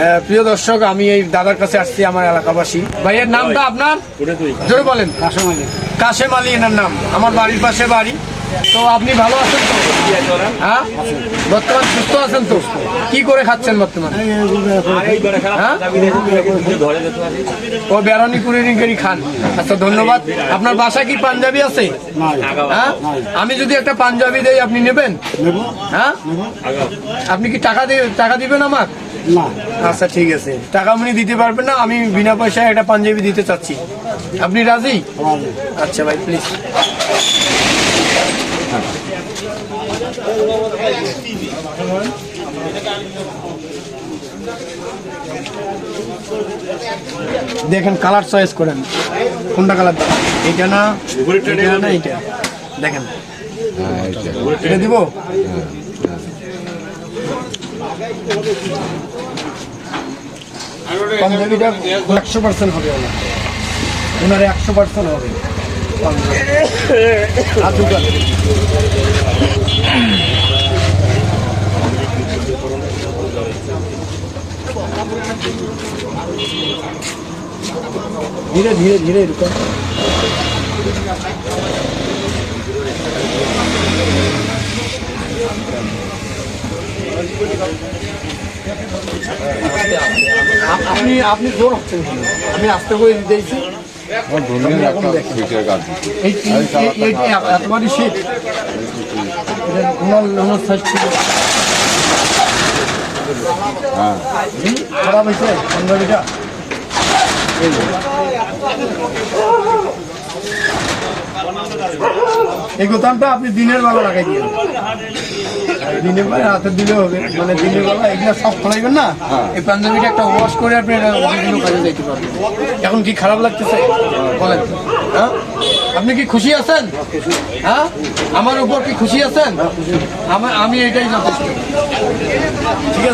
হ্যাঁ, প্রিয় দর্শক আমি এই দাদার কাছে আসছি আমার এলাকাবাসী। ভাইয়ের নামটা আপনার? জোরে বলেন। কাশেম আলী এনার নাম। আমার বাড়ির পাশে বাড়ি। তো আপনি ভালো আছেন তো? হ্যাঁ? বর্তমান সুস্থ আছেন তো? কি করে খাচ্ছেন বর্তমান? হ্যাঁ? ও বেড়ানি কুড়ি করে খান। আচ্ছা ধন্যবাদ। আপনার বাসা কি পাঞ্জাবি আছে? হ্যাঁ? আমি যদি একটা পাঞ্জাবি দেই আপনি নেবেন? হ্যাঁ? আপনি কি টাকা দিয়ে টাকা দিবেন আমার? আচ্ছা ঠিক আছে। টাকা আপনি দিতে পারবেন না আমি বিনা পয়সায় একটা পাঞ্জাবি দিতে চাচ্ছি। আপনি রাজি? আচ্ছা ভাই প্লিজ দেখেন কালার চয়েস করেন। কোনটা কালার? এইটা না, এটা না, এইটা? দেখেন। এটা দিব? পাঞ্জাবিটা একশো পার্সেন্ট হবে ওনার একশো পার্সেন্ট হবে। ধীরে ধীরে ধীরে এরকম। আপনি আপনি জোর হচ্ছেন আমি আস্তে করে দিয়েছি এই এই- গোতামটা আপনি দিনের বেলা লাগাই দিয়ে দিনের বেলা রাতে দিলে হবে। মানে দিনের বেলা এগুলো সব খোলাইবেন না? এই পাঞ্জাবিটা একটা ওয়াশ করে আপনি বিভিন্ন কাজে যাইতে পারবেন। এখন কি খারাপ লাগতেছে? বলেন। হ্যাঁ? আপনি কি খুশি আছেন? হ্যাঁ? আমার উপর কি খুশি আছেন? আমার আমি এটাই যথেষ্ট। ঠিক আছে?